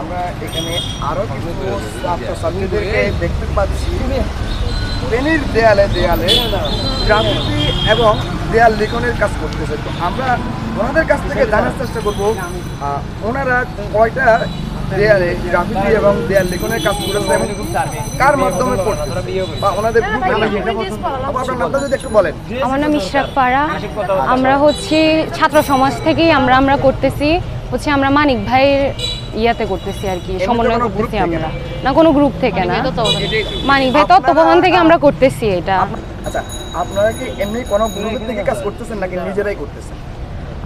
আমরা এখানে আরও কিছু ছাত্রছাত্রীদেরকে দেখতে পাচ্ছি। পেনির দেয়ালে দেয়ালে গ্রাফিতি এবং দেয়াল লিখনের কাজ করতেছে। তো আমরা ওনাদের কাছ থেকে জানার চেষ্টা করব ওনারা কয়টা দেয়ালে গ্রাফিতি এবং দেয়াল লিখনের কাজ করেছে এবং কার মাধ্যমে বা ওনাদের আপনার নামটা যদি একটু বলেন। আমার নাম ইশরাক পাড়া আমরা হচ্ছে ছাত্র সমাজ থেকেই আমরা আমরা করতেছি। হচ্ছে আমরা মানিক ভাইয়ের ইয়াতে করতেছি আর কি সমন্বয় করতেছি আমরা। না? কোনো গ্রুপ থেকে না। মানিক ভাই তত্ত্বাবধান থেকে আমরা করতেছি এটা। আচ্ছা আপনারা কি এমনি কোনো গ্রুপের থেকে কাজ করতেছেন নাকি নিজেরাই করতেছেন?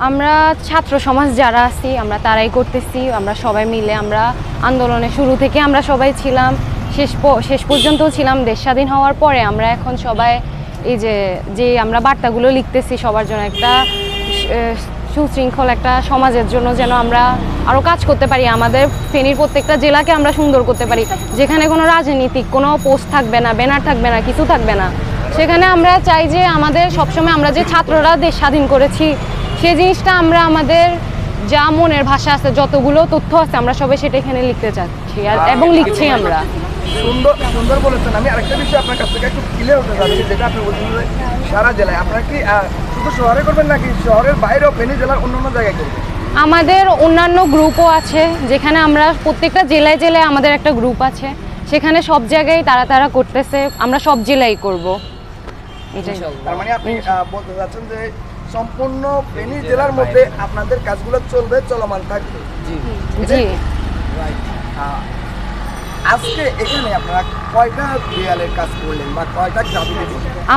আমরা ছাত্র সমাজ যারা আছি আমরা তারাই করতেছি আমরা সবাই মিলে আমরা আন্দোলনের শুরু থেকে আমরা সবাই ছিলাম। শেষ শেষ পর্যন্ত ছিলাম দেশ স্বাধীন হওয়ার পরে আমরা এখন সবাই এই যে যে আমরা বার্তাগুলো লিখতেছি সবার জন্য একটা সুশৃঙ্খল একটা সমাজের জন্য যেন আমরা আরও কাজ করতে পারি আমাদের ফেনীর প্রত্যেকটা জেলাকে আমরা সুন্দর করতে পারি। যেখানে কোনো রাজনীতিক কোনো পোস্ট থাকবে না ব্যানার থাকবে না কিছু থাকবে না। সেখানে আমরা চাই যে আমাদের সবসময় আমরা যে ছাত্ররা দেশ স্বাধীন করেছি সেই জিনিসটা আমরা আমাদের যা মনের ভাষা আছে যতগুলো তথ্য আছে আমরা সবাই সেটা এখানে লিখতে চাচ্ছি আর এবং লিখছি আমরা। সুন্দর সুন্দর বলেছেন। আমি আরেকটা বিষয় আপনার কাছ থেকে একটু ক্লিয়ার হতে চাচ্ছি যেটা আপনি বলছেন সারা জেলায়। আপনারা কি শুধু শহরে করবেন নাকি শহরের বাইরেও ফেনী জেলার অন্যান্য জায়গায় করবেন? আমাদের অন্যান্য গ্রুপও আছে যেখানে আমরা প্রত্যেকটা জেলায় জেলায় আমাদের একটা গ্রুপ আছে। সেখানে সব জায়গায় তারা তারা করতেছে আমরা সব জেলায় করব। তার মানে আপনি বলতে চাচ্ছেন যে সম্পূর্ণ ফেনী জেলার মধ্যে আপনাদের কাজগুলো চলবে চলমান থাকবে। জি। আহ, আজকে এখানে আপনারা কয়টা দেয়ালের কাজ করলেন বা কয়টা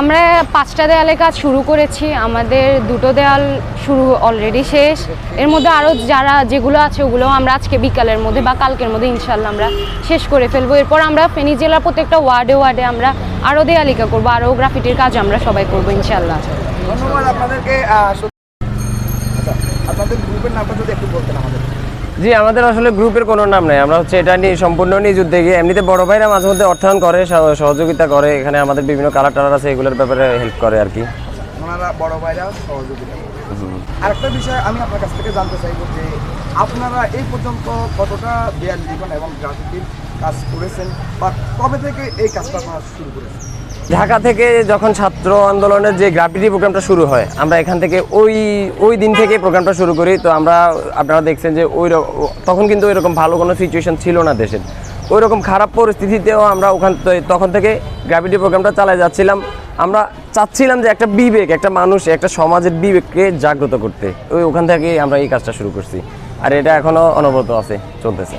আমরা পাঁচটা দেয়ালে কাজ শুরু করেছি। আমাদের দুটো দেয়াল শুরু অলরেডি শেষ। এর মধ্যে আরও যারা যেগুলো আছে ওগুলো আমরা আজকে বিকালের মধ্যে বা কালকের মধ্যে ইনশাল্লাহ আমরা শেষ করে ফেলব। এরপর আমরা ফেনী জেলার প্রত্যেকটা ওয়ার্ডে ওয়ার্ডে আমরা আরও দেয়ালিকা করব আরও গ্রাফিটির কাজ আমরা সবাই করব ইনশাল্লাহ ধন্যবাদ আপনাদেরকে আচ্ছা আপনাদের গ্রুপের নামটা যদি একটু বলতেন আমাদের। জি, আমাদের আসলে গ্রুপের কোনো নাম নেই। আমরা হচ্ছে এটা নিয়ে সম্পূর্ণ নিজ গিয়ে এমনিতে বড় ভাইরা মাঝে মধ্যে অর্থায়ন করে সহযোগিতা করে। এখানে আমাদের বিভিন্ন কালার টালার আছে, এগুলোর ব্যাপারে হেল্প করে আর কি। বিষয় আপনার এই পর্যন্ত কতটা ঢাকা থেকে যখন ছাত্র আন্দোলনের যে গ্রাফিটি প্রোগ্রামটা শুরু হয়, আমরা এখান থেকে ওই ওই দিন থেকে প্রোগ্রামটা শুরু করি। তো আমরা, আপনারা দেখছেন যে ওই তখন কিন্তু ওইরকম ভালো কোনো সিচুয়েশন ছিল না দেশের। ওই রকম খারাপ পরিস্থিতিতেও আমরা ওখান তখন থেকে গ্রাফিটি প্রোগ্রামটা চালিয়ে যাচ্ছিলাম। আমরা চাচ্ছিলাম যে একটা বিবেক, একটা মানুষ, একটা সমাজের বিবেককে জাগ্রত করতে। ওই ওখান থেকে আমরা এই কাজটা শুরু করছি। আর এটা এখনও অনবরত আছে, চলতেছে।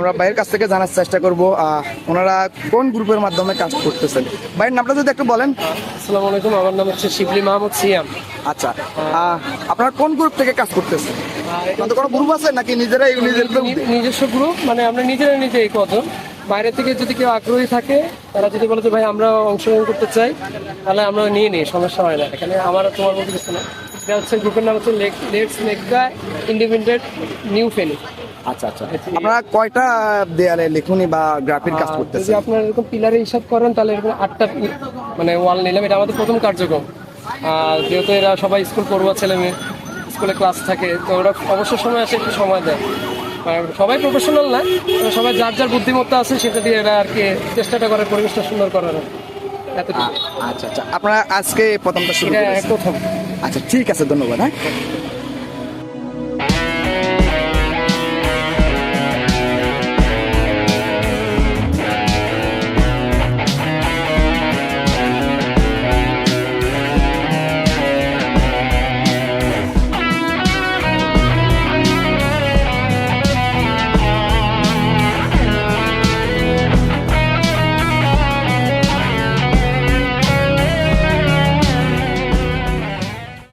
আমরা ভাইয়ের কাছ থেকে জানার চেষ্টা করব ওনারা কোন গ্রুপের মাধ্যমে কাজ করতেছেন? ভাইয়ের নামটা যদি একটু বলেন। আসসালামু আলাইকুম আমার নাম হচ্ছে শিবলি মাহমুদ সিয়াম। আচ্ছা আপনারা কোন গ্রুপ থেকে কাজ করতেছেন? আপনাদের কোনো গ্রুপ আছে নাকি নিজেরাই নিজের নিজস্ব গ্রুপ মানে আমরা নিজেরা নিজে এই কজন। বাইরে থেকে যদি কেউ আগ্রহী থাকে তারা যদি বলে যে ভাই আমরা অংশগ্রহণ করতে চাই তাহলে আমরা নিয়ে নিই সমস্যা হয় না। এখানে আমার তোমার বলতে কিছু না এটা হচ্ছে গ্রুপের নাম হচ্ছে let's make the independent new Feni. আচ্ছা আচ্ছা। আপনারা কয়টা দেয়ালে লেখনি বা গ্রাফিক কাজ যদি করতেছেন? আপনার এরকম পিলারে হিসাব করেন তাহলে এরকম আটটা মানে ওয়াল নিলাম। এটা আমাদের প্রথম কার্যক্রম। আর যেহেতু এরা সবাই স্কুল পড়ুয়া ছেলে মেয়ে স্কুলে ক্লাস থাকে তো ওরা অবসর সময় আসে একটু সময় দেয়। সবাই প্রফেশনাল না সবাই যার যার বুদ্ধিমত্তা আছে সেটা দিয়ে এরা আর কি চেষ্টাটা করে পরিবেশটা সুন্দর করার। আচ্ছা আচ্ছা। আপনারা আজকে প্রথমটা শুরু প্রথম। আচ্ছা ঠিক আছে ধন্যবাদ হ্যাঁ।